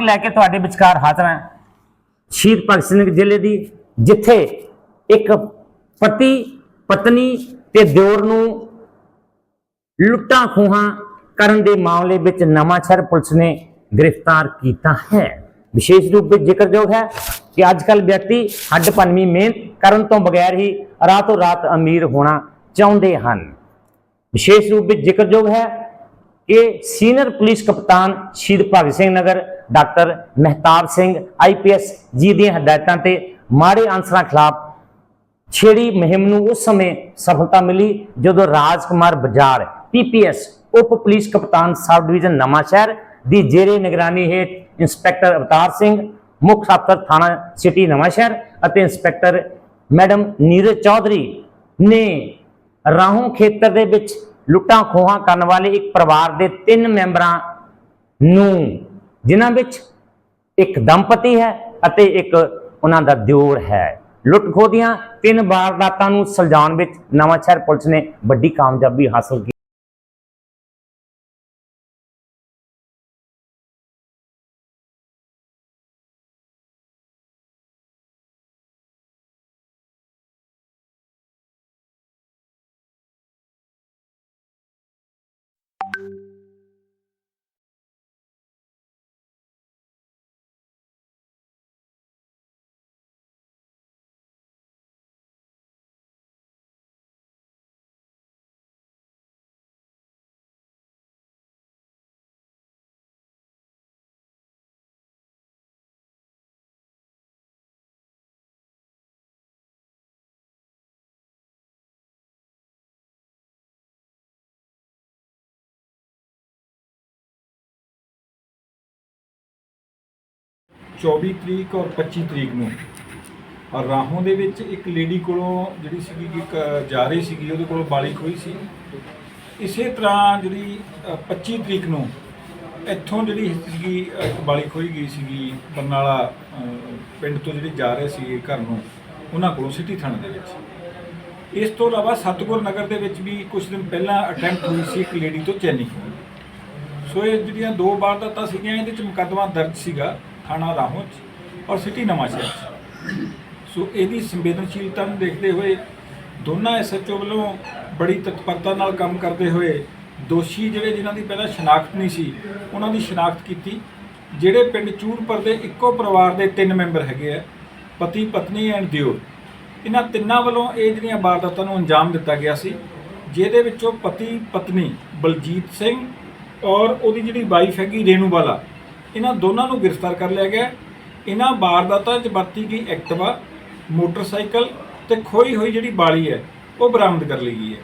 ਲੈ ਕੇ ਤੁਹਾਡੇ ਵਿਚਕਾਰ ਹਾਜ਼ਰ ਹਾਂ। ਸ਼ਹੀਦ ਭਗਤ ਸਿੰਘ ਜ਼ਿਲ੍ਹੇ ਦੀ, ਜਿੱਥੇ ਇੱਕ ਪਤੀ, ਪਤਨੀ ਤੇ ਦਿਓਰ ਨੂੰ ਲੁੱਟਾਂ ਖੋਹਾਂ ਕਰਨ ਦੇ ਮਾਮਲੇ ਵਿੱਚ ਨਵਾਂਸ਼ਹਿਰ ਪੁਲਿਸ ਨੇ ਗ੍ਰਿਫਤਾਰ ਕੀਤਾ ਹੈ। ਵਿਸ਼ੇਸ਼ ਰੂਪ ਵਿੱਚ ਜ਼ਿਕਰਯੋਗ ਹੈ ਕਿ ਅੱਜ ਕੱਲ ਵਿਅਕਤੀ ਹੱਡ ਭੰਨਵੀ ਮਿਹਨਤ ਕਰਨ ਤੋਂ ਬਗੈਰ ਹੀ ਰਾਤੋਂ ਰਾਤ ਅਮੀਰ ਹੋਣਾ ਚਾਹੁੰਦੇ ਹਨ। ਵਿਸ਼ੇਸ਼ ਰੂਪ ਵਿੱਚ ਜ਼ਿਕਰਯੋਗ ਹੈ ਕਿ ਸੀਨੀਅਰ ਪੁਲਿਸ ਕਪਤਾਨ ਸ਼ਹੀਦ ਭਗਤ ਸਿੰਘ ਨਗਰ ਡਾਕਟਰ ਮਹਿਤਾਬ ਸਿੰਘ ਆਈਪੀਐਸ ਜੀ ਦੀਆਂ ਹਦਾਇਤਾਂ ਤੇ ਮਾੜੇ ਅਨਸਰਾਂ ਖਿਲਾਫ ਛੇੜੀ ਮੁਹਿੰਮ ਨੂੰ ਉਸ ਸਮੇਂ ਸਫਲਤਾ ਮਿਲੀ ਜਦੋਂ ਰਾਜ ਕੁਮਾਰ ਬਾਜ਼ਾਰ ਪੀਪੀਐਸ ਉਪ ਪੁਲਿਸ ਕਪਤਾਨ ਸਬ ਡਿਵੀਜ਼ਨ ਨਵਾਂਸ਼ਹਿਰ ਦੀ ਜੇਰੇ ਨਿਗਰਾਨੀ ਹੇਠ ਇੰਸਪੈਕਟਰ ਅਵਤਾਰ ਸਿੰਘ, ਮੁੱਖ ਅਫਸਰ ਥਾਣਾ ਸਿਟੀ ਨਵਾਂਸ਼ਹਿਰ ਅਤੇ ਇੰਸਪੈਕਟਰ ਮੈਡਮ ਨੀਰਜ ਚੌਧਰੀ ਨੇ ਰਾਹੋਂ ਖੇਤਰ ਦੇ ਵਿੱਚ ਲੁੱਟਾਂ ਖੋਹਾਂ ਕਰਨ ਵਾਲੇ ਇੱਕ ਪਰਿਵਾਰ ਦੇ ਤਿੰਨ ਮੈਂਬਰਾਂ ਨੂੰ ਜਿਨ੍ਹਾਂ ਵਿੱਚ ਇੱਕ ਦੰਪਤੀ ਹੈ ਅਤੇ ਇੱਕ ਉਹਨਾਂ ਦਾ ਦਿਓਰ ਹੈ। ਲੁੱਟ ਖੋਹ ਦੀਆਂ ਤਿੰਨ ਵਾਰਦਾਤਾਂ ਨੂੰ ਸੁਲਝਾਉਣ ਵਿੱਚ ਨਵਾਂਸ਼ਹਿਰ ਪੁਲਿਸ ਨੇ ਵੱਡੀ ਕਾਮਯਾਬੀ ਹਾਸਲ ਕੀਤੀ ਚੌਵੀ ਤਰੀਕ ਔਰ 25 ਤਰੀਕ ਨੂੰ। ਔਰ ਰਾਹੋਂ ਦੇ ਵਿੱਚ ਇੱਕ ਲੇਡੀ ਕੋਲੋਂ ਜਿਹੜੀ ਸੀਗੀ ਕਿ ਇੱਕ ਜਾ ਰਹੀ ਸੀਗੀ ਉਹਦੇ ਕੋਲੋਂ ਬਾਲੀ ਖੋਈ ਸੀ। ਇਸੇ ਤਰ੍ਹਾਂ ਜਿਹੜੀ ਅ, 25 ਤਰੀਕ ਨੂੰ ਇੱਥੋਂ ਜਿਹੜੀ ਸੀਗੀ ਇੱਕ ਬਾਲੀ ਖੋਈ ਗਈ ਸੀਗੀ ਬਰਨਾਲਾ ਪਿੰਡ ਤੋਂ ਜਿਹੜੇ ਜਾ ਰਹੇ ਸੀ ਘਰ ਨੂੰ ਉਹਨਾਂ ਕੋਲੋਂ ਸਿਟੀ ਥਾਣੇ ਦੇ ਵਿੱਚ। ਇਸ ਤੋਂ ਇਲਾਵਾ ਸਤਗੁਰ ਨਗਰ ਦੇ ਵਿੱਚ ਵੀ ਕੁਝ ਦਿਨ ਪਹਿਲਾਂ ਅਟੈਂਪਟ ਹੋਈ ਸੀ ਇੱਕ ਲੇਡੀ ਤੋਂ ਚੈਨੀ। ਖੋਹਣ ਸੋ ਇਹ ਜਿਹੜੀਆਂ ਦੋ ਵਾਰਦਾਤਾਂ ਸੀਗੀਆਂ ਇਹਦੇ ਚ ਮੁਕੱਦਮਾ ਦਰਜ ਸੀਗਾ। ਥਾਣਾ ਰਾਹੋਂ ਚ ਔਰ ਸਿਟੀ ਨਵਾਂਸ਼ਹਿਰ ਚ ਸੋ ਇਹਦੀ ਸੰਵੇਦਨਸ਼ੀਲਤਾ ਨੂੰ ਦੇਖਦੇ ਹੋਏ ਦੋਨਾਂ ਐਸਐਚਓ ਵੱਲੋਂ ਬੜੀ ਤਤਪਰਤਾ ਨਾਲ ਕੰਮ ਕਰਦੇ ਹੋਏ ਦੋਸ਼ੀ ਜਿਹੜੇ ਜਿਨ੍ਹਾਂ ਦੀ ਪਹਿਲਾਂ ਸ਼ਨਾਖਤ ਨਹੀਂ ਸੀ, ਉਹਨਾਂ ਦੀ ਸ਼ਨਾਖਤ ਕੀਤੀ। ਜਿਹੜੇ ਪਿੰਡ ਚੂੜਪੁਰ ਦੇ ਇੱਕੋ ਪਰਿਵਾਰ ਦੇ ਤਿੰਨ ਮੈਂਬਰ ਹੈਗੇ ਆ, ਪਤੀ, ਪਤਨੀ ਐਂਡ ਦਿਓਰ। ਇਹਨਾਂ ਤਿੰਨਾਂ ਵੱਲੋਂ ਇਹ ਜਿਹੜੀਆਂ ਵਾਰਦਾਤਾਂ ਨੂੰ ਅੰਜਾਮ ਦਿੱਤਾ ਗਿਆ ਸੀ, ਜਿਹਦੇ ਵਿੱਚੋਂ ਪਤੀ, ਪਤਨੀ ਬਲਜੀਤ ਸਿੰਘ ਔਰ ਉਹਦੀ ਜਿਹੜੀ ਵਾਈਫ ਹੈਗੀ ਰੇਨੂਬਾਲਾ ਇਹਨਾਂ ਦੋਨਾਂ ਨੂੰ ਗ੍ਰਿਫਤਾਰ ਕਰ ਲਿਆ ਗਿਆ। ਇਹਨਾਂ ਵਾਰਦਾਤਾਂ 'ਚ ਵਰਤੀ ਗਈ ਐਕਟਿਵਾ ਮੋਟਰਸਾਈਕਲ ਤੇ ਖੋਈ ਹੋਈ ਜਿਹੜੀ ਬਾਲੀ ਹੈ ਉਹ ਬਰਾਮਦ ਕਰ ਲਈ ਗਈ ਹੈ।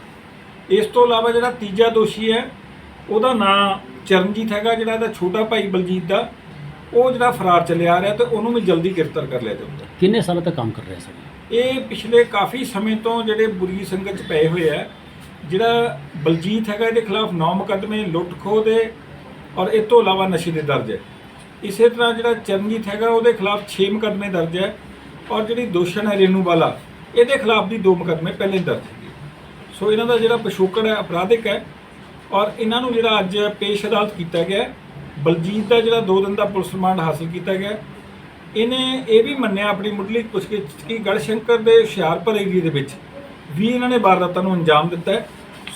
ਇਸ ਤੋਂ ਇਲਾਵਾ ਜਿਹੜਾ ਤੀਜਾ ਦੋਸ਼ੀ ਹੈ ਉਹਦਾ ਨਾਂ ਚਰਨਜੀਤ ਹੈਗਾ ਜਿਹੜਾ ਇਹਦਾ ਛੋਟਾ ਭਾਈ ਬਲਜੀਤ ਦਾ। ਉਹ ਜਿਹੜਾ ਫਰਾਰ ਚੱਲਿਆ ਆ ਰਿਹਾ ਤੇ ਉਹਨੂੰ ਵੀ ਜਲਦੀ ਗ੍ਰਿਫਤਾਰ ਕਰ ਲਿਆ ਜਾਊਗਾ। ਕਿੰਨੇ ਸਾਲਾਂ ਤੱਕ ਕੰਮ ਕਰ ਰਿਹਾ ਸੀ? ਇਹ ਪਿਛਲੇ ਕਾਫੀ ਸਮੇਂ ਤੋਂ ਜਿਹੜੇ ਬੁਰੀ ਸੰਗਤ ਚ ਪਏ ਹੋਏ ਆ ਜਿਹੜਾ ਬਲਜੀਤ ਹੈਗਾ ਇਹਦੇ ਖਿਲਾਫ 9 ਮੁਕੱਦਮੇ ਲੁੱਟ ਖੋਹ ਦੇ ਔਰ ਇਹ ਤੋਂ ਇਲਾਵਾ ਨਸ਼ੇ ਦੇ ਦਰਜ ਹੈ। ਇਸੇ ਤਰ੍ਹਾਂ ਜਿਹੜਾ ਚਰਨਜੀਤ ਹੈਗਾ, ਉਹਦੇ ਖਿਲਾਫ 6 ਮੁਕੱਦਮੇ ਦਰਜ ਹੈ ਔਰ ਜਿਹੜੀ ਦੋਸ਼ਣ ਹੈ ਰੇਨੂ ਵਾਲਾ, ਇਹਦੇ ਖਿਲਾਫ ਵੀ ਦੋ ਮੁਕੱਦਮੇ ਪਹਿਲੇ ਦਰਜ ਹੈ ਸੋ ਇਹਨਾਂ ਦਾ ਜਿਹੜਾ ਪਿਛੋਕੜ ਹੈ, ਅਪਰਾਧਿਕ ਹੈ ਔਰ ਇਹਨਾਂ ਨੂੰ ਜਿਹੜਾ ਅੱਜ ਪੇਸ਼ ਅਦਾਲਤ ਕੀਤਾ ਗਿਆ ਬਲਜੀਤ ਦਾ ਜਿਹੜਾ 2 ਦਿਨ ਦਾ ਪੁਲਿਸ ਰਿਮਾਂਡ ਹਾਸਲ ਕੀਤਾ ਗਿਆ ਇਹਨੇ ਇਹ ਵੀ ਮੰਨਿਆ ਆਪਣੀ ਮੁੱਢਲੀ ਪੁੱਛਗਿੱਛ ਕਿ ਗੜਸ਼ੰਕਰ ਦੇ ਹੁਸ਼ਿਆਰਪੁਰ ਏਰੀਏ ਦੇ ਵਿੱਚ ਵੀ ਇਹਨਾਂ ਨੇ ਵਾਰਦਾਤਾਂ ਨੂੰ ਅੰਜਾਮ ਦਿੱਤਾ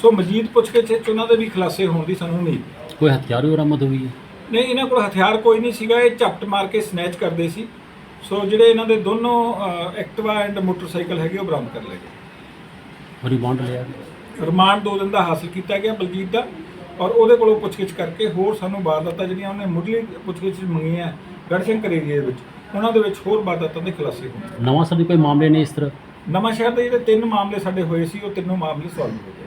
ਸੋ ਮਜੀਦ ਪੁੱਛਗਿੱਛ ਵਿੱਚ ਉਹਨਾਂ ਦੇ ਵੀ ਖੁਲਾਸੇ ਹੋਣ ਦੀ ਸਾਨੂੰ ਉਮੀਦ ਹੈ। ਕੋਈ ਹਥਿਆਰ ਵੀ ਬਰਾਮਦ ਹੋਈ ਹੈ? ਨਹੀਂ ਇਹਨਾਂ ਕੋਲ ਹਥਿਆਰ ਕੋਈ ਨਹੀਂ ਸੀਗਾ ਇਹ ਝਪਟ ਮਾਰ ਕੇ ਸਨੈਚ ਕਰਦੇ ਸੀ। ਸੋ ਜਿਹੜੇ ਇਹਨਾਂ ਦੇ ਦੋਨੋਂ ਐਕਟਿਵਾ ਐਂਡ ਮੋਟਰਸਾਈਕਲ ਹੈਗੇ ਉਹ ਬਰਾਮਦ ਕਰ ਲਏ ਗਏ। ਰਿਮਾਂਡ ਲਿਆ ਰਿਮਾਂਡ ਦੋ ਦਿਨ ਦਾ ਹਾਸਲ ਕੀਤਾ ਗਿਆ ਬਲਜੀਤ ਦਾ ਔਰ ਉਹਦੇ ਕੋਲੋਂ ਪੁੱਛਗਿੱਛ ਕਰਕੇ ਹੋਰ ਸਾਨੂੰ ਵਾਰਦਾਤਾਂ ਜਿਹੜੀਆਂ ਉਹਨੇ ਮੁੱਢਲੀ ਪੁੱਛਗਿੱਛ ਮੰਗੀਆਂ ਗੜਸ਼ੰਕਰ ਏਰੀਏ ਦੇ ਵਿੱਚ ਉਹਨਾਂ ਦੇ ਵਿੱਚ ਹੋਰ ਵਾਰਦਾਤਾਂ ਦੇ ਖੁਲਾਸੇ ਹੋਣ ਨਵਾਂ ਸਰ ਦੇ ਕੋਈ ਮਾਮਲੇ ਨੇ ਇਸ ਤਰ੍ਹਾਂ? ਨਵਾਂ ਸ਼ਹਿਰ ਦੇ ਜਿਹੜੇ ਤਿੰਨ ਮਾਮਲੇ ਸਾਡੇ ਹੋਏ ਸੀ ਉਹ ਤਿੰਨੋਂ ਮਾਮਲੇ ਸੋਲਵ ਹੋ ਗਏ।